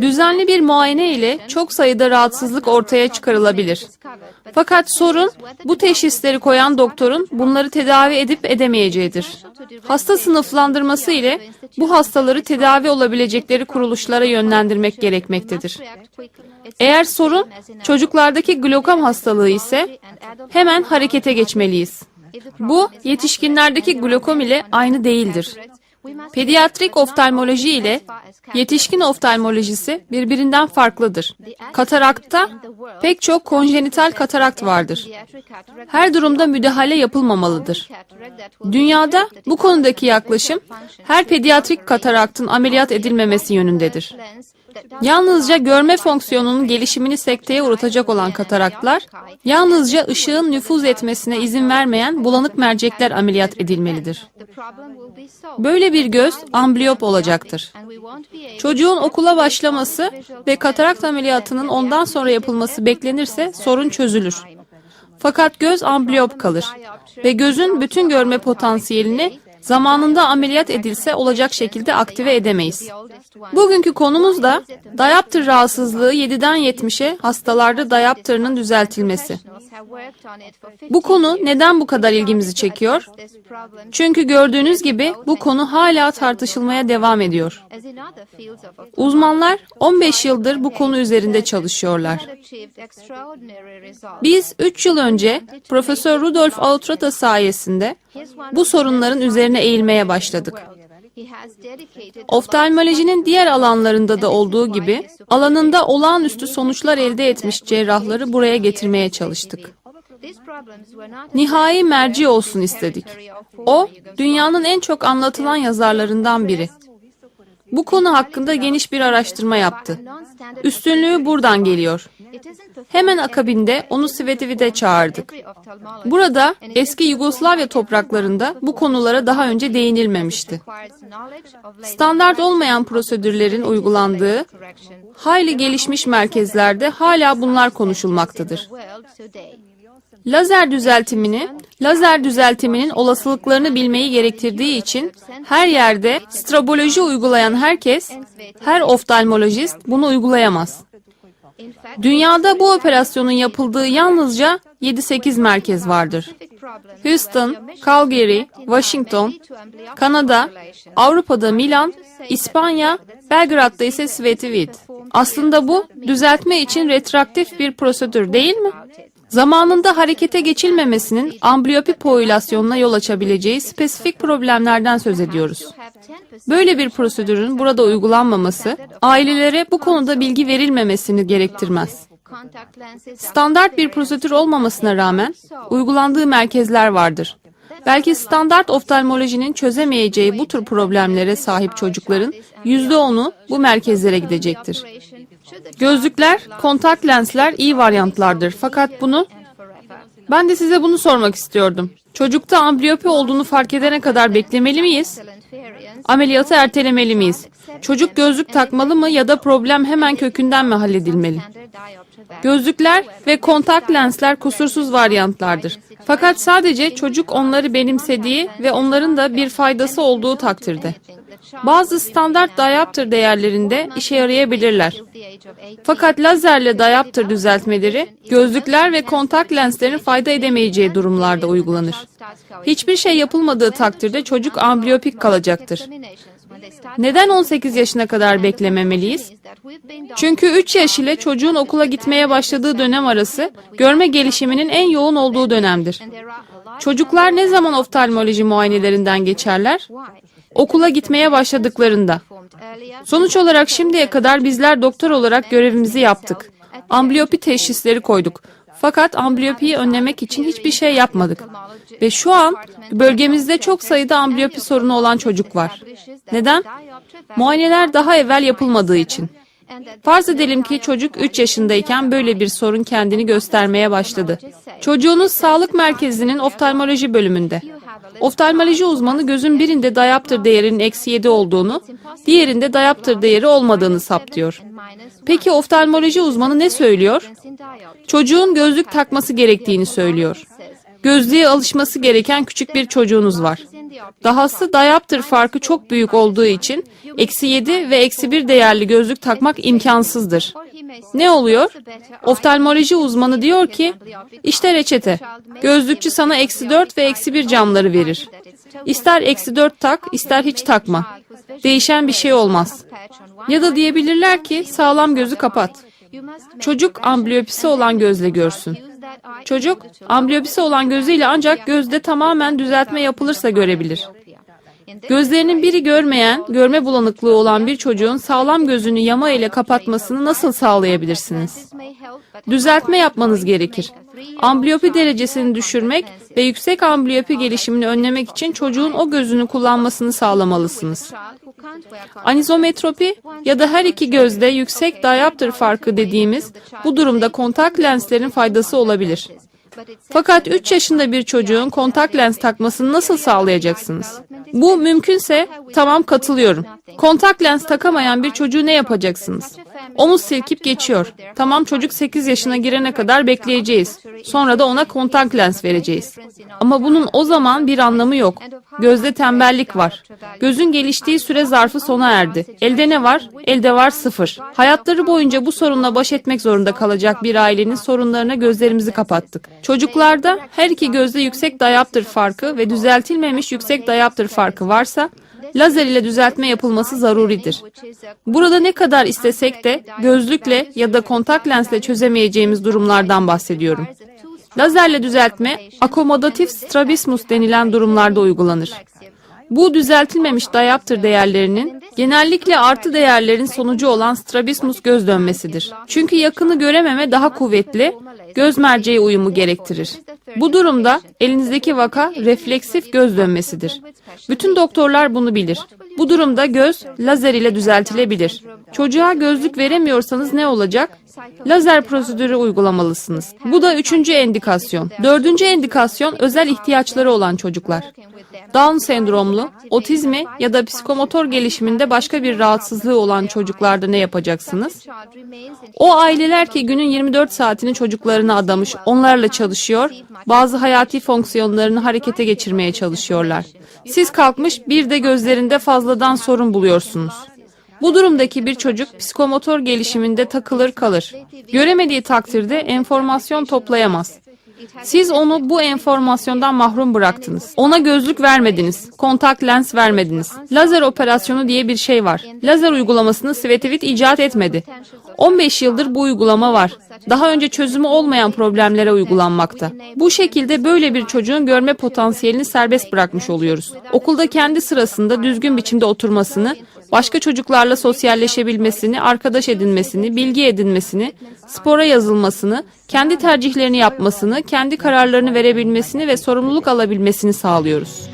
Düzenli bir muayene ile çok sayıda rahatsızlık ortaya çıkarılabilir. Fakat sorun bu teşhisleri koyan doktorun bunları tedavi edip edemeyeceğidir. Hasta sınıflandırması ile bu hastaları tedavi olabilecekleri kuruluşlara yönlendirmek gerekmektedir. Eğer sorun çocuklardaki glokom hastalığı ise hemen harekete geçmeliyiz. Bu yetişkinlerdeki glokom ile aynı değildir. Pediatrik oftalmoloji ile yetişkin oftalmolojisi birbirinden farklıdır. Katarakta pek çok konjenital katarakt vardır. Her durumda müdahale yapılmamalıdır. Dünyada bu konudaki yaklaşım her pediatrik kataraktın ameliyat edilmemesi yönündedir. Yalnızca görme fonksiyonunun gelişimini sekteye uğratacak olan kataraklar, yalnızca ışığın nüfuz etmesine izin vermeyen bulanık mercekler ameliyat edilmelidir. Böyle bir göz ambliyop olacaktır. Çocuğun okula başlaması ve katarakt ameliyatının ondan sonra yapılması beklenirse sorun çözülür. Fakat göz ambliyop kalır ve gözün bütün görme potansiyelini zamanında ameliyat edilse olacak şekilde aktive edemeyiz. Bugünkü konumuz da dayaptır rahatsızlığı 7'den 70'e hastalarda dayaptırının düzeltilmesi. Bu konu neden bu kadar ilgimizi çekiyor? Çünkü gördüğünüz gibi bu konu hala tartışılmaya devam ediyor. Uzmanlar 15 yıldır bu konu üzerinde çalışıyorlar. Biz 3 yıl önce Profesör Rudolf Autrata sayesinde bu sorunların üzerine eğilmeye başladık. Oftalmolojinin diğer alanlarında da olduğu gibi alanında olağanüstü sonuçlar elde etmiş cerrahları buraya getirmeye çalıştık. Nihai merci olsun istedik. O, dünyanın en çok anlatılan yazarlarından biri. Bu konu hakkında geniş bir araştırma yaptı. Üstünlüğü buradan geliyor. Hemen akabinde onu Svetivi'de çağırdık. Burada eski Yugoslavya topraklarında bu konulara daha önce değinilmemişti. Standart olmayan prosedürlerin uygulandığı hayli gelişmiş merkezlerde hala bunlar konuşulmaktadır. Lazer düzeltimini, lazer düzeltiminin olasılıklarını bilmeyi gerektirdiği için her yerde straboloji uygulayan herkes, her oftalmolojist bunu uygulayamaz. Dünyada bu operasyonun yapıldığı yalnızca 7-8 merkez vardır. Houston, Calgary, Washington, Kanada, Avrupa'da Milan, İspanya, Belgrad'da ise Svetivid. Aslında bu düzeltme için retraktif bir prosedür değil mi? Zamanında harekete geçilmemesinin ambliyopi popülasyonuna yol açabileceği spesifik problemlerden söz ediyoruz. Böyle bir prosedürün burada uygulanmaması, ailelere bu konuda bilgi verilmemesini gerektirmez. Standart bir prosedür olmamasına rağmen uygulandığı merkezler vardır. Belki standart oftalmolojinin çözemeyeceği bu tür problemlere sahip çocukların %10'u bu merkezlere gidecektir. Gözlükler, kontak lensler iyi varyantlardır. Fakat bunu ben de size bunu sormak istiyordum. Çocukta ambliyopi olduğunu fark edene kadar beklemeli miyiz? Ameliyatı ertelemeli miyiz? Çocuk gözlük takmalı mı ya da problem hemen kökünden mi halledilmeli? Gözlükler ve kontak lensler kusursuz varyantlardır. Fakat sadece çocuk onları benimsediği ve onların da bir faydası olduğu takdirde. Bazı standart diopter değerlerinde işe yarayabilirler. Fakat lazerle diopter düzeltmeleri gözlükler ve kontak lenslerin fayda edemeyeceği durumlarda uygulanır. Hiçbir şey yapılmadığı takdirde çocuk ambliyopik kalacaktır. Neden 18 yaşına kadar beklememeliyiz? Çünkü 3 yaş ile çocuğun okula gitmeye başladığı dönem arası görme gelişiminin en yoğun olduğu dönemdir. Çocuklar ne zaman oftalmoloji muayenelerinden geçerler? Okula gitmeye başladıklarında. Sonuç olarak şimdiye kadar bizler doktor olarak görevimizi yaptık. Ambliyopi teşhisleri koyduk. Fakat ambliyopiyi önlemek için hiçbir şey yapmadık. Ve şu an bölgemizde çok sayıda ambliyopi sorunu olan çocuk var. Neden? Muayeneler daha evvel yapılmadığı için. Farz edelim ki çocuk 3 yaşındayken böyle bir sorun kendini göstermeye başladı. Çocuğunuz sağlık merkezinin oftalmoloji bölümünde. Oftalmoloji uzmanı gözün birinde diopter değerinin eksi 7 olduğunu, diğerinde diopter değeri olmadığını saptıyor. Peki oftalmoloji uzmanı ne söylüyor? Çocuğun gözlük takması gerektiğini söylüyor. Gözlüğe alışması gereken küçük bir çocuğunuz var. Dahası diopter farkı çok büyük olduğu için eksi 7 ve eksi 1 değerli gözlük takmak imkansızdır. Ne oluyor? Oftalmoloji uzmanı diyor ki, işte reçete. Gözlükçü sana eksi 4 ve eksi 1 camları verir. İster eksi 4 tak, ister hiç takma. Değişen bir şey olmaz. Ya da diyebilirler ki sağlam gözü kapat. Çocuk ambliyopisi olan gözle görsün. Çocuk ambliyopisi olan gözüyle ancak gözde tamamen düzeltme yapılırsa görebilir. Gözlerinin biri görmeyen, görme bulanıklığı olan bir çocuğun sağlam gözünü yama ile kapatmasını nasıl sağlayabilirsiniz? Düzeltme yapmanız gerekir. Ambliyopi derecesini düşürmek ve yüksek ambliyopi gelişimini önlemek için çocuğun o gözünü kullanmasını sağlamalısınız. Anizometropi ya da her iki gözde yüksek diopter farkı dediğimiz bu durumda kontak lenslerin faydası olabilir. Fakat 3 yaşında bir çocuğun kontak lens takmasını nasıl sağlayacaksınız? Bu mümkünse tamam katılıyorum. Kontak lens takamayan bir çocuğu ne yapacaksınız? Omuz silkip geçiyor. Tamam çocuk 8 yaşına girene kadar bekleyeceğiz. Sonra da ona kontak lens vereceğiz. Ama bunun o zaman bir anlamı yok. Gözde tembellik var. Gözün geliştiği süre zarfı sona erdi. Elde ne var? Elde var sıfır. Hayatları boyunca bu sorunla baş etmek zorunda kalacak bir ailenin sorunlarına gözlerimizi kapattık. Çocuklarda her iki gözde yüksek diopter farkı ve düzeltilmemiş yüksek diopter farkı varsa lazer ile düzeltme yapılması zaruridir. Burada ne kadar istesek de gözlükle ya da kontak lensle çözemeyeceğimiz durumlardan bahsediyorum. Lazerle düzeltme akomodatif strabismus denilen durumlarda uygulanır. Bu düzeltilmemiş diopter değerlerinin genellikle artı değerlerin sonucu olan strabismus göz dönmesidir. Çünkü yakını görememe daha kuvvetli, göz merceği uyumu gerektirir. Bu durumda elinizdeki vaka refleksif göz dönmesidir. Bütün doktorlar bunu bilir. Bu durumda göz lazer ile düzeltilebilir. Çocuğa gözlük veremiyorsanız ne olacak? Lazer prosedürü uygulamalısınız. Bu da üçüncü endikasyon. Dördüncü endikasyon özel ihtiyaçları olan çocuklar. Down sendromlu, otizmi ya da psikomotor gelişiminde başka bir rahatsızlığı olan çocuklarda ne yapacaksınız? O aileler ki günün 24 saatini çocuklarına adamış, onlarla çalışıyor, bazı hayati fonksiyonlarını harekete geçirmeye çalışıyorlar. Siz kalkmış bir de gözlerinde fazladan sorun buluyorsunuz. Bu durumdaki bir çocuk psikomotor gelişiminde takılır kalır. Göremediği takdirde enformasyon toplayamaz. Siz onu bu enformasyondan mahrum bıraktınız. Ona gözlük vermediniz. Kontak lens vermediniz. Lazer operasyonu diye bir şey var. Lazer uygulamasını Svetlivit icat etmedi. 15 yıldır bu uygulama var. Daha önce çözümü olmayan problemlere uygulanmakta. Bu şekilde böyle bir çocuğun görme potansiyelini serbest bırakmış oluyoruz. Okulda kendi sırasında düzgün biçimde oturmasını, başka çocuklarla sosyalleşebilmesini, arkadaş edinmesini, bilgi edinmesini, spora yazılmasını, kendi tercihlerini yapmasını, kendi kararlarını verebilmesini ve sorumluluk alabilmesini sağlıyoruz.